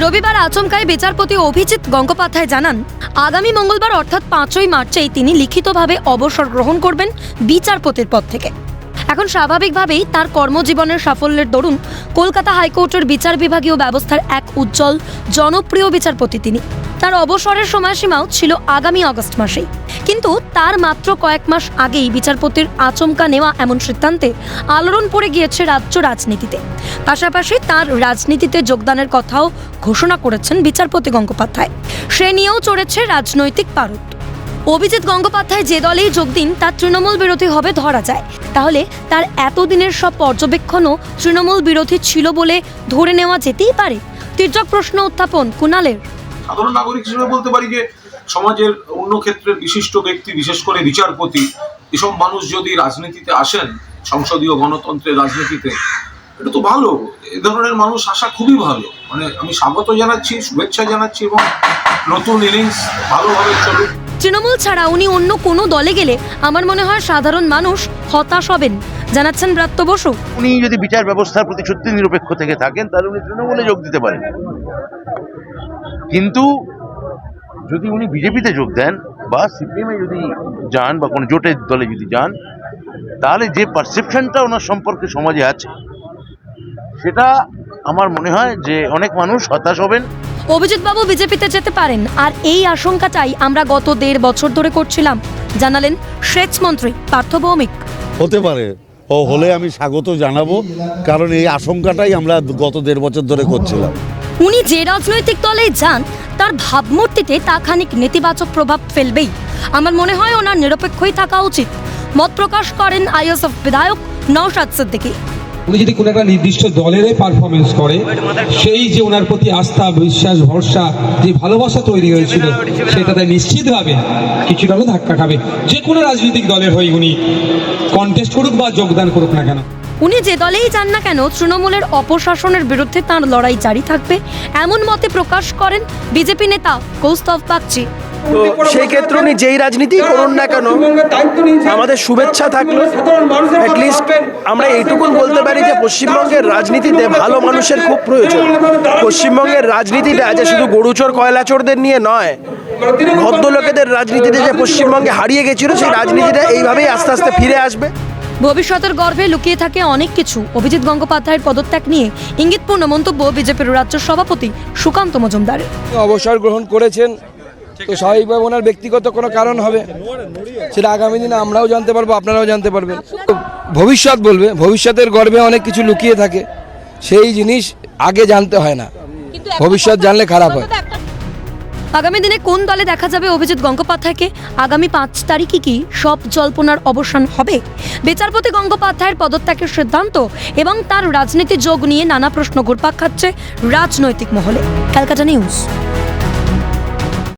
রবিবার আচমকায় বিচারপতি অভিজিৎ গঙ্গোপাধ্যায় জানান, আগামী মঙ্গলবার অর্থাৎ পাঁচই মার্চেই তিনি লিখিতভাবে অবসর গ্রহণ করবেন বিচারপতির পদ থেকে। এখন স্বাভাবিকভাবেই তার কর্মজীবনের সাফল্যের দরুন কলকাতা হাইকোর্টের বিচার বিভাগীয় ব্যবস্থার এক উজ্জ্বল, জনপ্রিয় বিচারপতি তিনি। তার অবসরের সময়সীমাও ছিল আগামী অগস্ট মাসেই। কিন্তু তার মাত্র কয়েক মাস আগেই বিচারপতির আচমকা নেওয়া এমন সিদ্ধান্তে আলোড়ন পড়ে গিয়েছে রাজ্য রাজনীতিতে। পাশাপাশি তার রাজনীতিতে যোগদানের কথাও ঘোষণা করেছেন বিচারপতি গঙ্গোপাধ্যায়। সে নিয়েও চড়েছে রাজনৈতিক পারদ। অভিজিৎ গঙ্গোপাধ্যায় যে দলেই যোগ দিন, তার তৃণমূল বিরোধী হবে ধরা যায়। তাহলে তার এতদিনের সব পর্যবেক্ষণও তৃণমূল বিরোধী ছিল বলে ধরে নেওয়া যেতেই পারে? তির্যক প্রশ্ন উত্থাপন কুণালের। সাধারণ নাগরিক হিসেবে বলতে পারি যে সমাজের অন্য ক্ষেত্রের বিশিষ্ট ব্যক্তি বিশেষ করে বিচারপতি এসব মানুষ যদি রাজনীতিতে আসেন সংসদীয় গণতন্ত্রের রাজনীতিতে এটা তো ভালো। এ ধরনের মানুষ আসা খুবই ভালো। মানে আমি স্বাগত জানাচ্ছি শুভেচ্ছা জানাচ্ছি এবং নতুন ইনিংস ভালোভাবে চলুক। তৃণমূল ছাড়া উনি অন্য কোনো দলে গেলে আমার মনে হয় সাধারণ মানুষ হতাশ হবেন জানাচ্ছেন ব্রাত্য বসু। উনি যদি বিচার ব্যবস্থার প্রতি সত্যি নিরপেক্ষ থেকে থাকেন তাহলে উনি তৃণমূলে যোগ দিতে পারেন। কিন্তু যদি উনি বিজেপিতে যোগ দেন বা সিপিএমে যদি যান বা কোনো জোটের দলে যদি যান তাহলে যে পারসেপশনটা ওনার সম্পর্কে সমাজে আছে সেটা আমার মনে হয় যে অনেক মানুষ হতাশ হবেন। অভিজিৎ বাবু বিজেপিতে যেতে পারেন আর এই আশঙ্কাটাই আমরা গত দেড় বছর ধরে করছিলাম জানালেন সেচ মন্ত্রী পার্থ ভৌমিক। হতে পারে। ও হলে আমি স্বাগত জানাব কারণ এই আশঙ্কাটাই আমরা গত দেড় বছর ধরে করছিলাম। উনি যে রাজনৈতিক দলে যান তার ভাবমূর্তিতে তা খানিক নেতিবাচক প্রভাব ফেলবেই। আমার মনে হয় ওনার নিরপেক্ষই থাকা উচিত। মত প্রকাশ করেন আইএসএফ বিধায়ক নওশাদ সিদ্দিকী। উনি যদি কোনো একটা নির্দিষ্ট দলেরই পারফরমেন্স করে, সেই যে ওনার প্রতি আস্থা, বিশ্বাস, ভরসা, যে ভালোবাসা তৈরি হয়েছিল সেটাতে নিশ্চিতভাবে কিছুটা হলেও ধাক্কা খাবে। যে কোনো রাজনৈতিক দলের হয়ে উনি কন্টেস্ট করুক বা যোগদান করুক না কেন। উনি যে দলেই যান না কেন তৃণমূলের অপশাসনের বিরুদ্ধে তার লড়াই জারি থাকবে এমন মতে প্রকাশ করেন বিজেপি নেতা কৌস্তভ বাগচি তো সেই ক্ষেত্রে উনি যেই রাজনীতি করুন না কেন আমাদের শুভেচ্ছা থাকল। অ্যাটলিস্ট আমরা এইটুকুন বলতে পারি যে পশ্চিমবঙ্গের রাজনীতিতে ভালো মানুষের খুব প্রয়োজন। পশ্চিমবঙ্গের রাজনীতিটা যে শুধু গরুচোর কয়লাচোরদের নিয়ে নয় ভদ্রলোকেদের রাজনীতিতে যে পশ্চিমবঙ্গে হারিয়ে গেছিল সেই রাজনীতিটা এইভাবেই আস্তে আস্তে ফিরে আসবে ভবিষ্যতের গর্ভে লুকিয়ে থাকে অনেক কিছু। অভিজিৎ গঙ্গোপাধ্যায়ের পদত্যাগ নিয়ে ইঙ্গিতপূর্ণ মন্তব্য বিজেপির রাজ্য সভাপতি সুকান্ত মজুমদারের অবসর গ্রহণ করেছেন তো স্বাভাবিকভাবে ওনার ব্যক্তিগত কোনো কারণ হবে। সেটা আগামী দিনে আমরাও জানতে পারব আপনারাও জানতে পারবেন। তো ভবিষ্যৎ বলবে ভবিষ্যতের গর্ভে অনেক কিছু লুকিয়ে থাকে সেই জিনিস আগে জানতে হয় না। ভবিষ্যৎ জানলে খারাপ হয়। আগামী দিনে কোন দলে দেখা যাবে অভিজিৎ গঙ্গোপাধ্যায়কে? আগামী পাঁচ তারিখে কি সব জল্পনার অবসান হবে? বিচারপতি গঙ্গোপাধ্যায়ের পদত্যাগের সিদ্ধান্ত এবং তার রাজনীতি যোগ নিয়ে নানা প্রশ্ন ঘুরপাক খাচ্ছে রাজনৈতিক মহলে। ক্যালকাটা নিউজ।